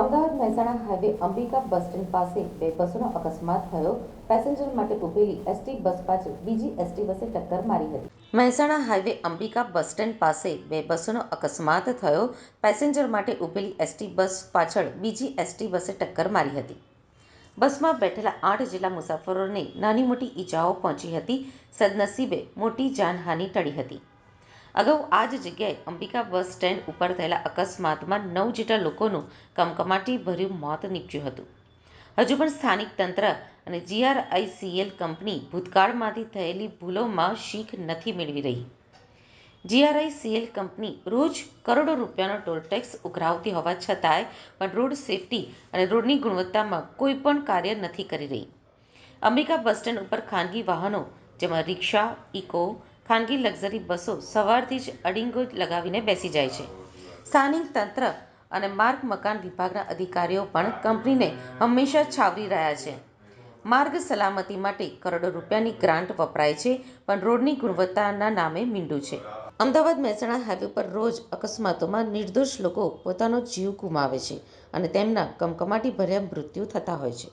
Ahmedabad Mehsana highway Ambika bus stand પાસે બે બસોનો અકસ્માત થયો. પેસેન્જર માટે ઊભેલી એસટી બસ પાછળ બીજી એસટી બસે ટક્કર મારી હતી. Mehsana highway Ambika bus stand પાસે બે બસોનો અકસ્માત થયો. પેસેન્જર માટે ઊભેલી એસટી બસ પાછળ બીજી એસટી બસે ટક્કર મારી હતી. બસમાં બેઠેલા આઠ જેટલા મુસાફરોને નાની મોટી ઈજાઓ પહોંચી હતી. સદનસીબે મોટી જાનહાનિ ટળી હતી. અગાઉ આ જ જગ્યાએ અંબિકા બસ સ્ટેન્ડ ઉપર થયેલા અકસ્માતમાં નવ જેટલા લોકોનું કમકમાટીભર્યું મોત નીપજ્યું હતું. હજુ પણ સ્થાનિક તંત્ર અને જીઆરઆઈસીએલ કંપની ભૂતકાળમાંથી થયેલી ભૂલોમાં શીખ નથી મેળવી રહી. જીઆરઆઈસીએલ કંપની રોજ કરોડો રૂપિયાનો ટોલટેક્સ ઉઘરાવતી હોવા છતાંય પણ રોડ સેફટી અને રોડની ગુણવત્તામાં કોઈ પણ કાર્ય નથી કરી રહી. અંબિકા બસ સ્ટેન્ડ ઉપર ખાનગી વાહનો, જેમાં રિક્ષા, ઇકો ખાનગી લક્ઝરી બસો સવારથી જ અડીંગો લગાવીને બેસી જાય છે. સ્થાનિક તંત્ર અને માર્ગ મકાન વિભાગના અધિકારીઓ પણ કંપનીને હંમેશા છાવરી રહ્યા છે. માર્ગ સલામતી માટે કરોડો રૂપિયાની ગ્રાન્ટ વપરાય છે, પણ રોડની ગુણવત્તાના નામે મીંડું છે. અમદાવાદ મહેસાણા હાઈવે પર રોજ અકસ્માતોમાં નિર્દોષ લોકો પોતાનો જીવ ગુમાવે છે અને તેમના કમકમાટીભર્યા મૃત્યુ થતા હોય છે.